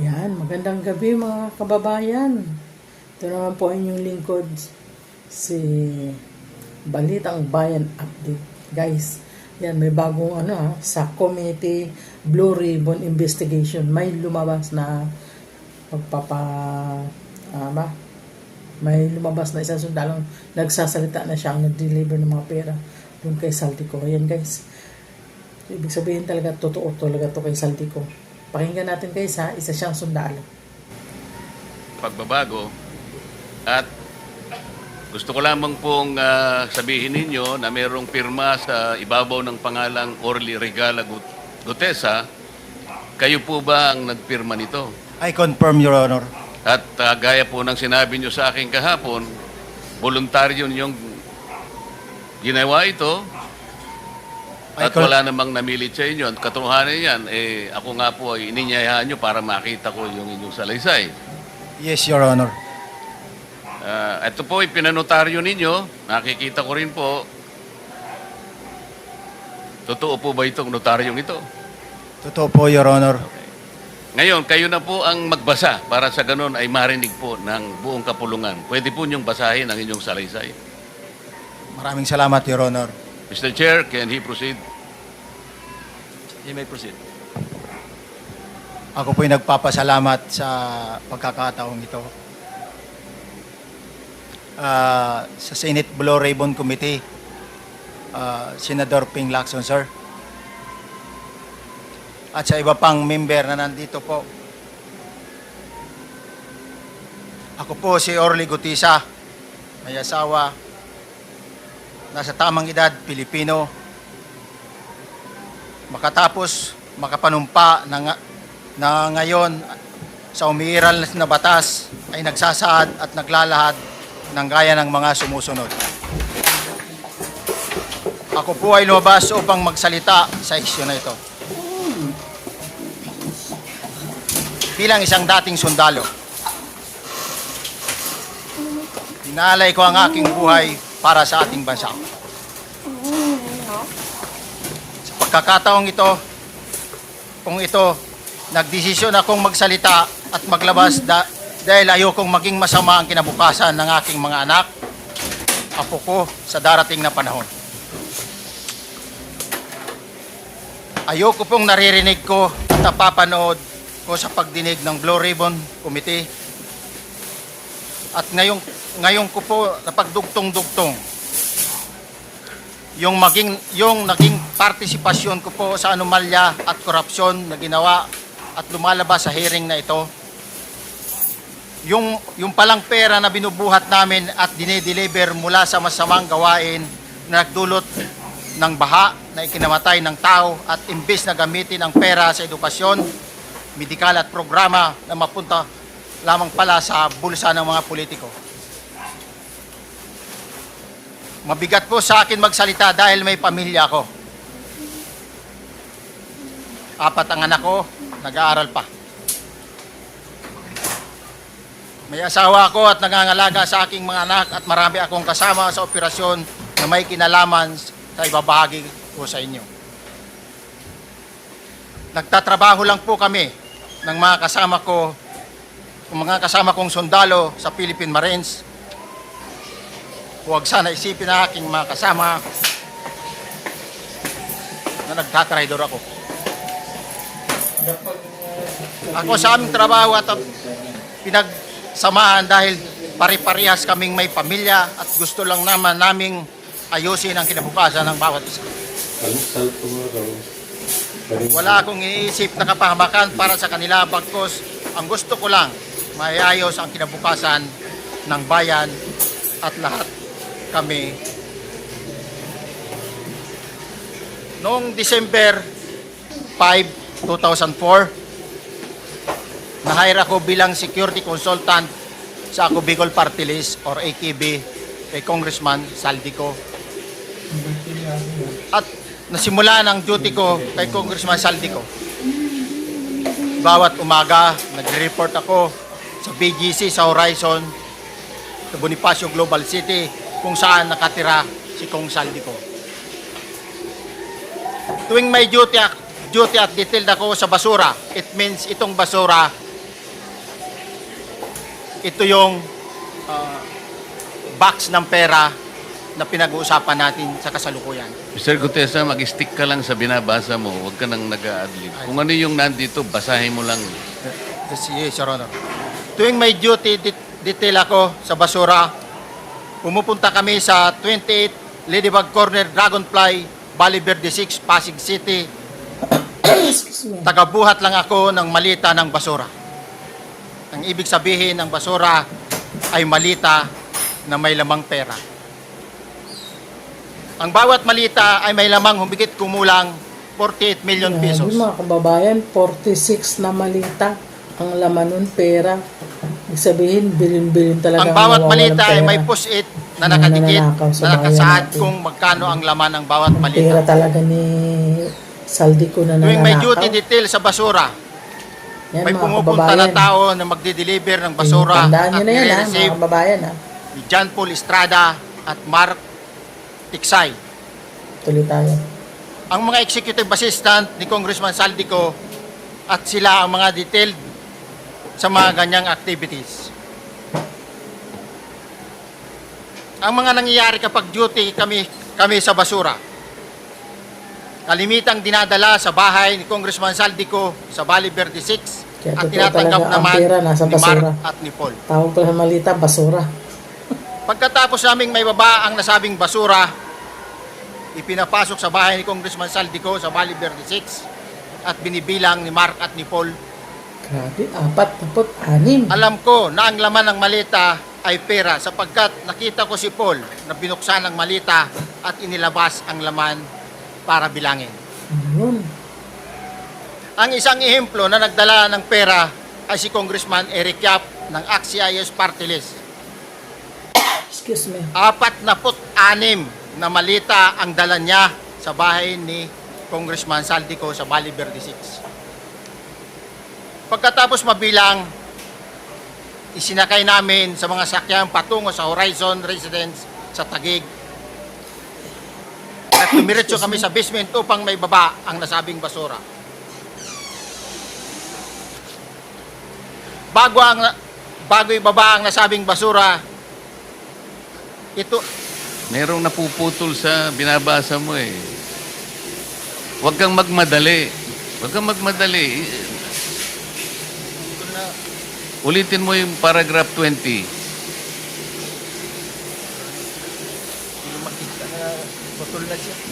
Yan, magandang gabi mga kababayan. Ito naman po inyong lingkod, si Balitang Bayan Update. Guys, yan, may bagong ano ha, sa Community Blue Ribbon Investigation. May lumabas na magpapa, ah? May lumabas na isang sundalong nagsasalita na siya ang nag-deliver ng mga pera doon kay Saltico. Ayan guys, ibig sabihin talaga, totoo talaga to kay Saltico. Pakinggan natin guys ha, isa siyang sundalo. pagbabago at gusto ko lamang pong ah, sabihin ninyo na mayroong pirma sa ibabaw ng pangalang Orly Regala Gut- Gutesa. Kayo po ba ang nagpirma nito? I confirm, Your Honor. At ah, gaya po ng sinabi nyo sa akin kahapon, voluntaryo ninyong ginawa ito at wala namang namilit sa inyo. At katotohanan yan, eh, ako nga po ay ininyayahan nyo para makita ko yung inyong salaysay. Yes, Your Honor. Ah, ito po, ipinanotaryo ninyo. Nakikita ko rin po. Totoo po ba itong notaryong ito? Totoo po, Your Honor. Ngayon, kayo na po ang magbasa para sa ganun ay marinig po ng buong kapulungan. Pwede po niyong basahin ang inyong salaysay. Maraming salamat, Your Honor. Mr. Chair, can he proceed? You may proceed. Ako po'y nagpapasalamat sa pagkakataong ito. Ah, sa Senate Blue Ribbon Committee, ah, Senador Ping Lacson, sir. At sa iba pang member na nandito po. Ako po si Orly Gutisa, may asawa, nasa tamang edad, Pilipino, makatapos makapanumpa na, na ngayon sa umiiral na batas ay nagsasaad at naglalahad ng gaya ng mga sumusunod. Ako po ay lumabas upang magsalita sa isyu na ito. Bilang isang dating sundalo, inaalay ko ang aking buhay para sa ating bansa. Sa pagkakataong ito, kung ito, nagdesisyon akong magsalita at maglabas da- dahil ayokong maging masama ang kinabukasan ng aking mga anak, apo ko sa darating na panahon. Ayoko pong naririnig ko at napapanood ko sa pagdinig ng Blue Ribbon Committee at ngayong, ngayong ko po napagdugtong-dugtong yung maging yung naging partisipasyon ko po sa anomalya at korupsyon na ginawa at lumalabas sa hearing na ito. Yung yung palang pera na binubuhat namin at dinedeliver mula sa masamang gawain na nagdulot ng baha na ikinamatay ng tao at imbes na gamitin ang pera sa edukasyon, medikal at programa na mapunta lamang pala sa bulsa ng mga politiko. Mabigat po sa akin magsalita dahil may pamilya ko. Apat ang anak ko, nag-aaral pa. May asawa ako at nangangalaga sa aking mga anak at marami akong kasama sa operasyon na may kinalaman sa ibabahagi ko sa inyo. Nagtatrabaho lang po kami ng mga kasama ko, mga kasama kong sundalo sa Philippine Marines Huwag sana isipin na aking mga kasama na nagtatraidor ako. Ako sa aming trabaho at pinagsamahan dahil pare-parehas kaming may pamilya at gusto lang naman naming ayusin ang kinabukasan ng bawat isa. Wala akong iniisip na kapahamakan para sa kanila bagkos ang gusto ko lang maayos ang kinabukasan ng bayan at lahat kami. Noong December 5, 2004 na-hire ako bilang security consultant sa ako Bicol Party List or AKB kay Congressman Saldico. At nasimula ng duty ko kay Congressman Saldico. Bawat umaga nagre-report ako sa BGC sa Horizon sa Bonifacio Global City kung saan nakatira si Kong Saldico. Tuwing may duty, duty at detailed ako sa basura, it means itong basura ito yung ah, box ng pera na pinag-uusapan natin sa kasalukuyan. Mr. Gutesa, mag-stick ka lang sa binabasa mo. Huwag ka nang nag-a-adlib. Kung ano yung nandito, basahin mo lang. Yes, Your Honor. Tuwing may duty det- detail ako sa basura, pumupunta kami sa 28 Ladybug Corner, Dragonfly, Valley Verde 6, Pasig City. Tagabuhat lang ako ng malita ng basura. Ang ibig sabihin ng basura ay malita na may lamang pera. Ang bawat malita ay may lamang humigit kumulang 48 million pesos. Grabe, mga kababayan, 46 na malita. Ang laman nun, pera. Ibig sabihin, bilin-bilin talaga. Ang bawat malita ay pera. may push-it na nakadikit, nananakaw sa na nakasaad kung magkano ang laman ng bawat Pera malita. talaga ni Saldi ko na Tuwing may nananakaw. duty detail sa basura, Yan, may pumupunta na tao na magdi-deliver ng basura at nyo na yan, ha, mga kababayan. Ha. ni John Paul Estrada at Mark Tiksay. Tuloy tayo. Ang mga executive assistant ni Congressman Saldico at sila ang mga detailed sa mga ganyang activities. Ang mga nangyayari kapag duty kami, kami sa basura. Kalimitang dinadala sa bahay ni Congressman Saldico sa Valley Verde 6 Kaya at tinatanggap naman pera nasa ni Mark basura. at ni Paul. Tawag pala sa malita, basura. Pagkatapos naming may baba ang nasabing basura, ipinapasok sa bahay ni Congressman Saldico sa Valley Verde 6 at binibilang ni Mark at ni Paul. Grabe, apat, tapot, anim. Alam ko na ang laman ng malita ay pera sapagkat nakita ko si Paul na binuksan ang malita at inilabas ang laman para bilangin. Ayun. Ang isang ehemplo na nagdala ng pera ay si Congressman Eric Yap ng AXIS Party List. Excuse me. apat na put anim na malita ang dala niya sa bahay ni Congressman Saldico sa Valley Verde 6. Pagkatapos mabilang, isinakay namin sa mga sakyan patungo sa Horizon Residence sa Tagig. At tumiretso kami sa basement upang may baba ang nasabing basura. Bago ang bago ibaba ang nasabing basura, ito Merong napuputol sa binabasa mo eh. Huwag kang magmadali. Huwag kang magmadali. Ulitin mo yung paragraph 20. Putol na siya.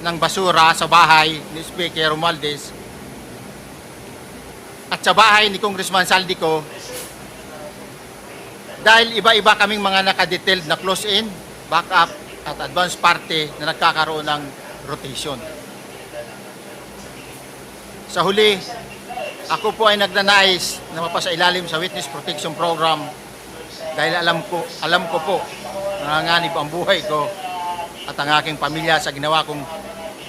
ng basura sa bahay ni Speaker Romualdez at sa bahay ni Congressman Saldico dahil iba-iba kaming mga nakadetailed na close-in, backup, at advance party na nagkakaroon ng rotation. Sa huli, ako po ay nagnanais na mapasailalim sa Witness Protection Program dahil alam ko, alam ko po nanganganib ang buhay ko at ang aking pamilya sa ginawa kong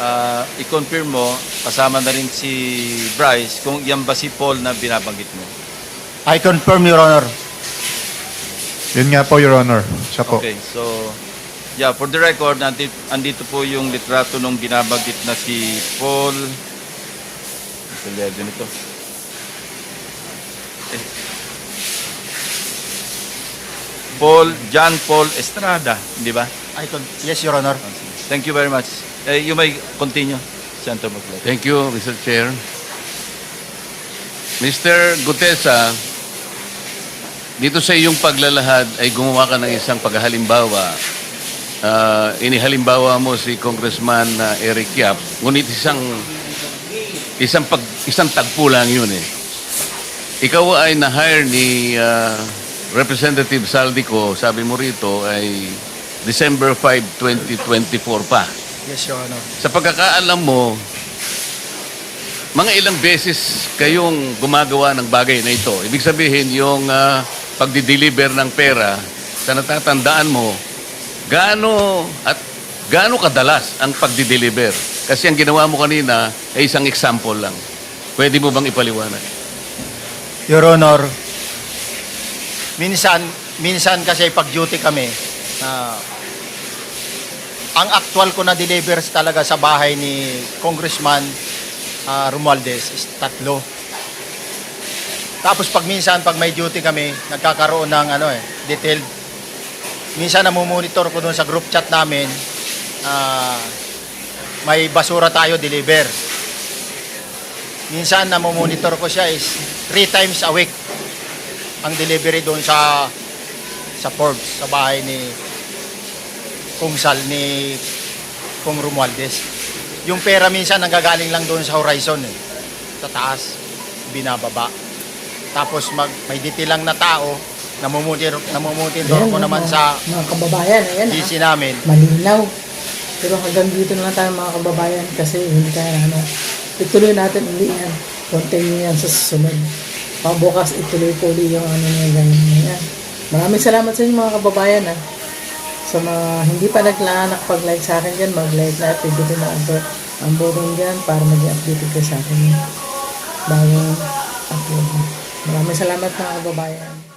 Uh, i-confirm mo, kasama na rin si Bryce, kung yan ba si Paul na binabanggit mo. I confirm, Your Honor. Yun nga po, Your Honor. Siya po. Okay, so, yeah, for the record, andito, andito po yung litrato nung binabanggit na si Paul. Ito, ito. Eh. Paul, John Paul Estrada, di ba? I con- yes, Your Honor. Thank you very much. Eh, you may continue, Senator Maclay. Thank you, Mr. Chair. Mr. Gutesa, dito sa iyong paglalahad ay gumawa ka ng isang paghalimbawa. Ah, inihalimbawa mo si Congressman ah, Eric Yap, ngunit isang isang pag isang tagpo lang yun eh. Ikaw ay na-hire ni ah, Representative Saldico, sabi mo rito ay December 5, 2024 pa. Yes, Your Honor. Sa pagkakaalam mo, mga ilang beses kayong gumagawa ng bagay na ito. Ibig sabihin, yung uh, pagdi-deliver ng pera, sa natatandaan mo, gaano at gaano kadalas ang pagdi-deliver? Kasi ang ginawa mo kanina ay isang example lang. Pwede mo bang ipaliwanag? Your Honor, minsan, minsan kasi pag-duty kami, na ang actual ko na delivers talaga sa bahay ni Congressman ah, Romualdez is tatlo. Tapos pag minsan, pag may duty kami, nagkakaroon ng ano eh, detailed. Minsan namumonitor ko doon sa group chat namin, ah, may basura tayo deliver. Minsan namomonitor ko siya is three times a week ang delivery doon sa sa Forbes, sa bahay ni Kung Sal ni Kung Romualdez. Yung pera minsan nanggagaling lang doon sa horizon eh. Sa taas, binababa. Tapos mag, may detail lang na tao, namumutir, namumutir Ayan, ko mga- naman sa Mga kababayan, ayan ha. DC namin. Malinaw. Pero hanggang dito na lang tayo mga kababayan kasi hindi tayo ano. Ituloy natin uli yan. Continue yan sa susunod. Pabukas ituloy ko uli yung ano nga ganyan. Maraming salamat sa inyo mga kababayan ha. Sa mga hindi pa naglaan nakapag-like sa akin dyan, mag-like na at pindutin na ang, ang button dyan para maging updated ka sa akin. Bagong upload. Maraming salamat mga kababayan.